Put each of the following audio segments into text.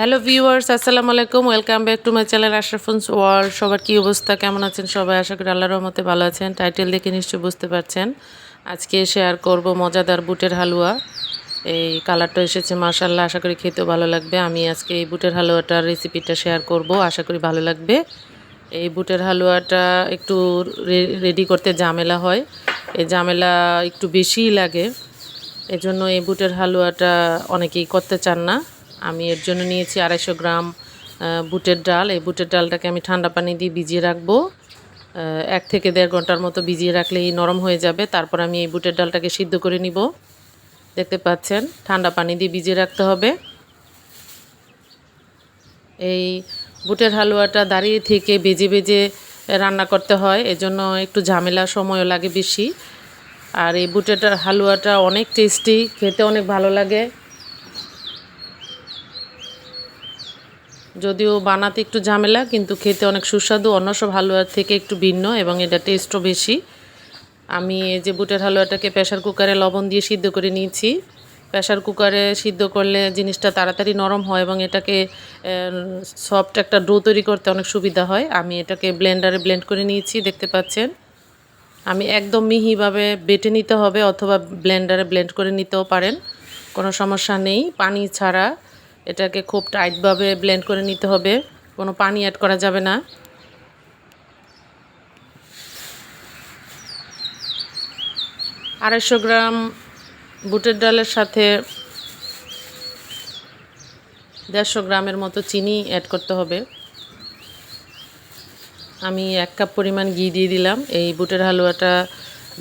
Hello viewers, আসসালামু আলাইকুম। Welcome back to my channel Ashrafun's world. সবার কী অবস্থা? কেমন আছেন সবাই? আশা করি আল্লাহর রহমতে ভালো আছেন। টাইটেল দেখে নিশ্চয়ই বুঝতে পারছেন। আজকে শেয়ার করব মজাদার বুটের হালুয়া। এই কালারটা এসেছে মাশাল্লাহ আশা করি খেতেও ভালো লাগবে। আমি আজকে এই বুটের হালুয়াটার রেসিপিটা শেয়ার করব। আশা করি ভালো লাগবে। এই বুটের হালুয়াটা একটু রেডি করতে ঝামেলা হয়। এই ঝামেলা একটু বেশিই লাগে। এজন্য এই বুটের হালুয়াটা অনেকেই করতে চান না। আমি এর জন্য নিয়েছি আড়াইশো গ্রাম বুটের ডাল। এই বুটের ডালটাকে আমি ঠান্ডা পানি দিয়ে ভিজিয়ে রাখব। এক থেকে দেড় ঘণ্টার মতো ভিজিয়ে রাখলেই নরম হয়ে যাবে। তারপর আমি এই বুটের ডালটাকে সিদ্ধ করে নিব। দেখতে পাচ্ছেন, ঠান্ডা পানি দিয়ে ভিজিয়ে রাখতে হবে। এই বুটের হালুয়াটা দাঁড়িয়ে থেকে বেজে বেজে রান্না করতে হয়, এজন্য একটু ঝামেলা সময়ও লাগে বেশি। আর এই বুটের হালুয়াটা অনেক টেস্টি, খেতে অনেক ভালো লাগে। যদিও বানাতে একটু ঝামেলা, কিন্তু খেতে অনেক সুস্বাদু অন্য সব হালুয়ার থেকে একটু ভিন্ন এবং এটা টেস্টও বেশি। আমি এই যে বুটের হালুয়াটাকে প্রেশার কুকারে লবণ দিয়ে সিদ্ধ করে নিয়েছি। প্রেশার কুকারে সিদ্ধ করলে জিনিসটা তাড়াতাড়ি নরম হয় এবং এটাকে সফট একটা ডো তৈরি করতে অনেক সুবিধা হয়। আমি এটাকে ব্লেন্ডারে ব্লেন্ড করে নিয়েছি, দেখতে পাচ্ছেন। আমি একদম মিহিভাবে বেটে নিতে হবে অথবা ব্লেন্ডারে ব্লেন্ড করে নিতেও পারেন। কোনো সমস্যা নেই, পানি ছাড়া। এটাকে খুব টাইটভাবে ব্লেন্ড করে নিতে হবে। কোনো পানি অ্যাড করা যাবে না। আড়াইশো গ্রাম বুটের ডালের সাথে দেড়শো গ্রামের মতো চিনি অ্যাড করতে হবে। আমি এক কাপ পরিমাণ ঘি দিয়ে দিলাম। এই বুটের হালুয়াটা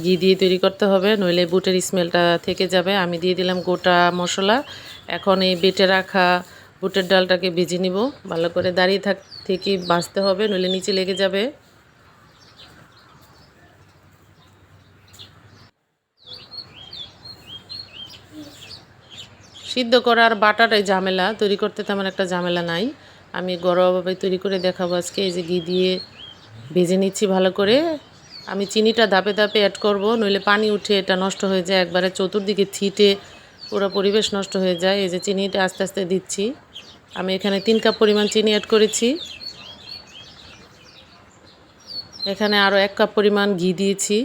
ঘি দিয়ে তৈরি করতে হবে, নইলে বুটের স্মেলটা থেকে যাবে। আমি দিয়ে দিলাম গোটা মশলা। এখন এই বেটে রাখা বুটের ডালটাকে ভেজে নিব। ভালো করে দাঁড়িয়ে থাক, থেকে বাঁচতে হবে, নইলে নিচে লেগে যাবে। সিদ্ধ করার বাটাটাই ঝামেলা, তৈরি করতে তেমন একটা ঝামেলা নাই। আমি ঘরোয়াভাবে তৈরি করে দেখাবো আজকে। এই যে ঘি দিয়ে ভেজে নিচ্ছি ভালো করে। আমি চিনিটা ধাপে ধাপে অ্যাড করব, নইলে পানি উঠে এটা নষ্ট হয়ে যায়। একবারে চতুর্দিকে ছিটে পুরো পরিবেশ নষ্ট হয়ে যায়। এই যে চিনিটা আস্তে আস্তে দিচ্ছি। আমি এখানে তিন কাপ পরিমাণ চিনি অ্যাড করেছি। এখানে আরও এক কাপ পরিমাণ ঘি দিয়েছি।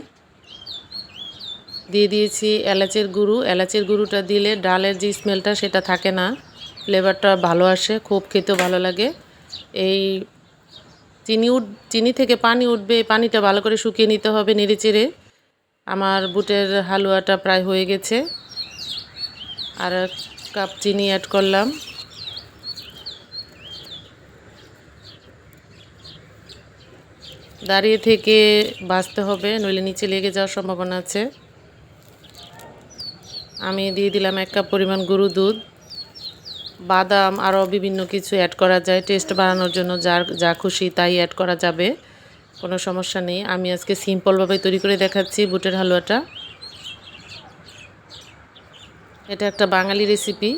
দিয়ে দিয়েছি এলাচের গুঁড়ো। এলাচের গুঁড়োটা দিলে ডালের যে স্মেলটা সেটা থাকে না। ফ্লেভারটা ভালো আসে, খুব খেতেও ভালো লাগে। এই চিনি উঠ, চিনি থেকে পানি উঠবে পানিটা ভালো করে শুকিয়ে নিতে হবে নেড়ে চেড়ে আমার বুটের হালুয়াটা প্রায় হয়ে গেছে। আর এক কাপ চিনি অ্যাড করলাম। দাঁড়িয়ে থেকে বাঁচতে হবে, নইলে নিচে লেগে যাওয়ার সম্ভাবনা আছে। আমি দিয়ে দিলাম এক কাপ পরিমাণ গরু দুধ। বাদাম আরও বিভিন্ন কিছু অ্যাড করা যায় টেস্ট বাড়ানোর জন্য যার, যা খুশি তাই অ্যাড করা যাবে, কোনো সমস্যা নেই। আমি আজকে সিম্পলভাবে তৈরি করে দেখাচ্ছি বুটের হালুয়াটা। এটা একটা বাঙালি রেসিপি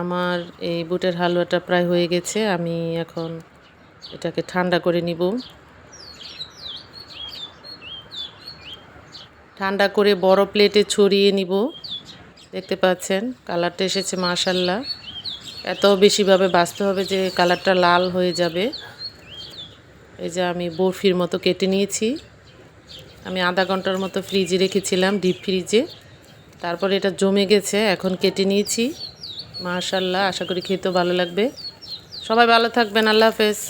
আমার এই বুটের হালুয়াটা প্রায় হয়ে গেছে, আমি এখন এটাকে ঠান্ডা করে নিব। ঠান্ডা করে বড় প্লেটে ছড়িয়ে নিব। দেখতে পাচ্ছেন, কালারটা এসেছে মাশাল্লাহ এত বেশিভাবে বাঁচতে হবে যে কালারটা লাল হয়ে যাবে। এই যে আমি বরফির মতো কেটে নিয়েছি। আমি আধা ঘণ্টার মতো ফ্রিজে রেখেছিলাম, ডিপ ফ্রিজে। তারপরে এটা জমে গেছে, এখন কেটে নিয়েছি। মাশাল্লাহ আশা করি খেতেও ভালো লাগবে। সবাই ভালো থাকবেন, আল্লাহ হাফেজ।